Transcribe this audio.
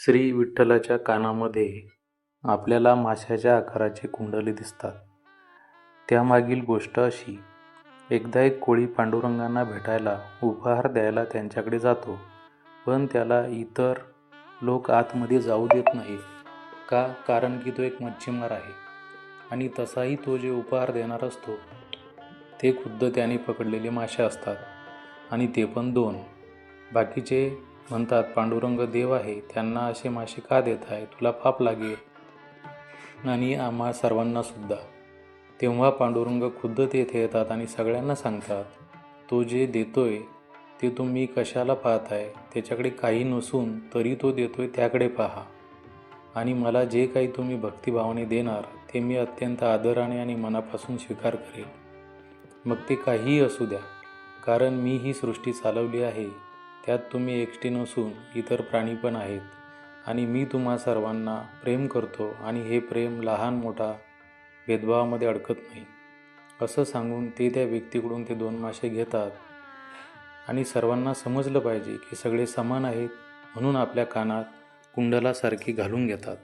श्री विठ्ठलाच्या कानामध्ये आपल्याला माशाच्या आकाराचे कुंडले दिसतात. त्यामागील गोष्ट अशी एकदा एक कोळी पांडुरंगांना भेटायला उपहार द्यायला त्यांच्याकडे जातो पण त्याला इतर लोक आतमध्ये जाऊ देत नाही का? कारण की तो एक मच्छीमार आहे आणि तसाही तो जे उपहार देणार असतो ते खुद्द त्याने पकडलेले मासे असतात आणि ते पण दोन. बाकीचे म्हणतात पांडुरंग देव आहे त्यांना असे मासे का देत आहे? तुला पाप लागेल. आणि आम्हा सर्वांनासुद्धा तेव्हा पांडुरंग खुद्द तेथे येतात आणि सगळ्यांना सांगतात तो जे देतोय ते तुम्ही कशाला पाहताय? त्याच्याकडे काही नसून तरी तो देतोय त्याकडे पहा. आणि मला जे काही तुम्ही भक्तिभावाने देणार ते मी अत्यंत आदराने आणि मनापासून स्वीकार करेल. मग ते काहीही असू द्या कारण मी ही सृष्टी चालवली आहे. त्यात तुम्ही एकटे नसून इतर प्राणी पण आहेत. आणि मी तुम्हा सर्वांना प्रेम करतो आणि हे प्रेम लहान मोठा भेदभावामध्ये अडकत नाही. असं सांगून ते त्या व्यक्तीकडून ते दोन मासे घेतात. आणि सर्वांना समजलं पाहिजे की सगळे समान आहेत म्हणून आपल्या कानात कुंडलासारखी घालून घेतात.